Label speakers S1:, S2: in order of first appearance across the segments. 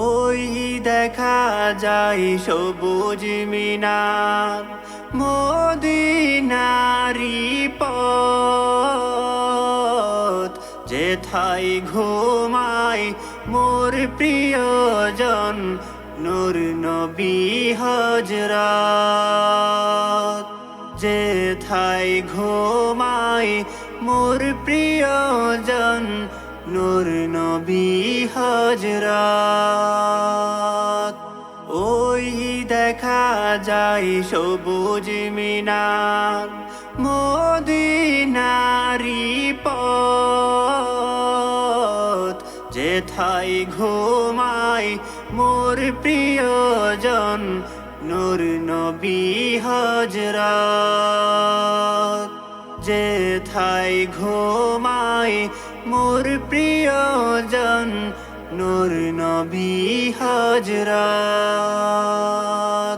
S1: ওই দেখা যায় সবুজ মিনার মদিনারি পথ। যেথায় ঘুমায় মোর প্রিয়জন নূর নবী হজরত যেথায় ঘুমায় মোর প্রিয়জন, নূর নবী হজরত ওই দেখা যায় সবুজ মিনার মদিনারি পথ। যেথায় ঘুমায় মোর প্রিয়জন নূর নবী হজরত। যেথায় ঘুমায় মোর প্রিয়জন নূর নবী হজরত।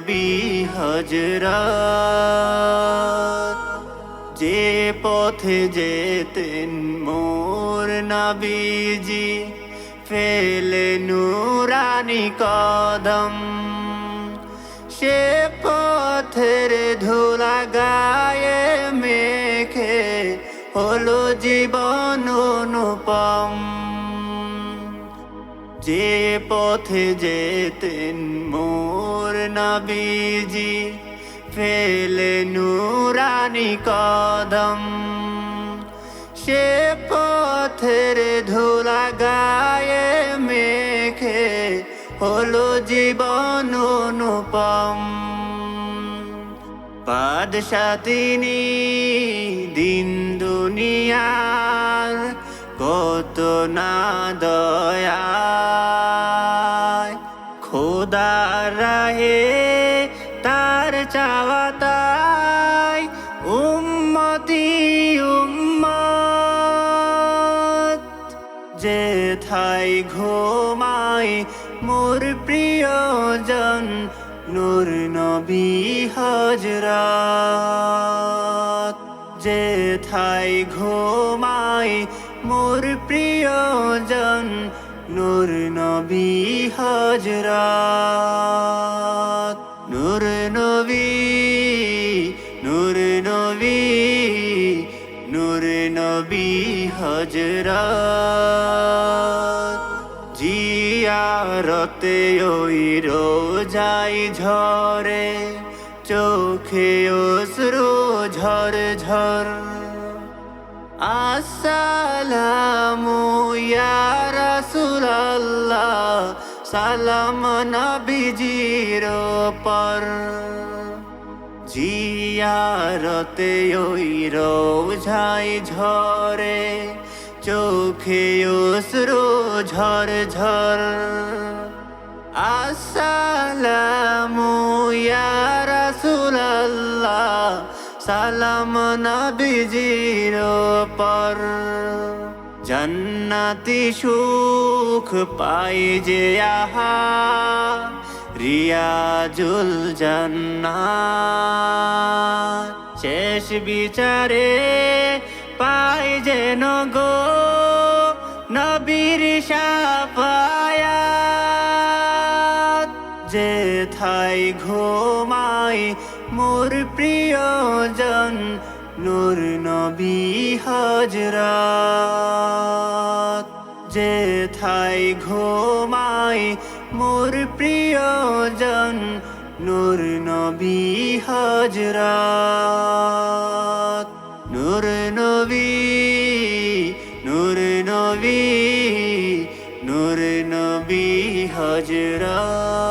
S1: নবী হজরত যে পথে যেতেন মোর নবীজি, ফেলে নুরানি কদম। সে পথের ধুলা গায়ে মেখে হলো জীবন যে পথে যেতেন মোর নবীজি, ফেলে নুরানি কদম। সে পথের ধুলা গায়ে মেখে হলো জীবন অনুপম। বাদশা তিনি দিন দুনিয়ার কত না দয়ায় রাহে তার চাওয়া তাই উম্মতি উম্মত যে থাই ঘুমাই মোর প্রিয়জন নূর নবী হজরত যে থাই ঘুমাই মোর প্রিয়জন নূর নবী হজরত নূর নবী নূর নবী নূর নবী হজরত জিয়ারতে ওই রোজাই ঝরে, চোখে অশ্রু ঝর ঝর আসসালামু ইয়া রাসূলুল্লাহ, সালাম নবীজির পর জিয়ারতে ওই রোজাই ঝরে, চোখে অশ্রু ঝর ঝর। আসসালামু ইয়া রাসূলুল্লাহ সালাম নবীজির পর জন্নতি সুখ পাই যে আহা, রিয়াজুল জান্নাত। শেষ বিচারে পাই যেন গো নবীর সাফায়াত থাই ঘুমাই মোর প্রিয়জন নূর নবী হজরত যে থাই ঘুমাই মোর প্রিয়জন নূর নবী হজরত নূর নবী নূর নবী নূর নবী হজরত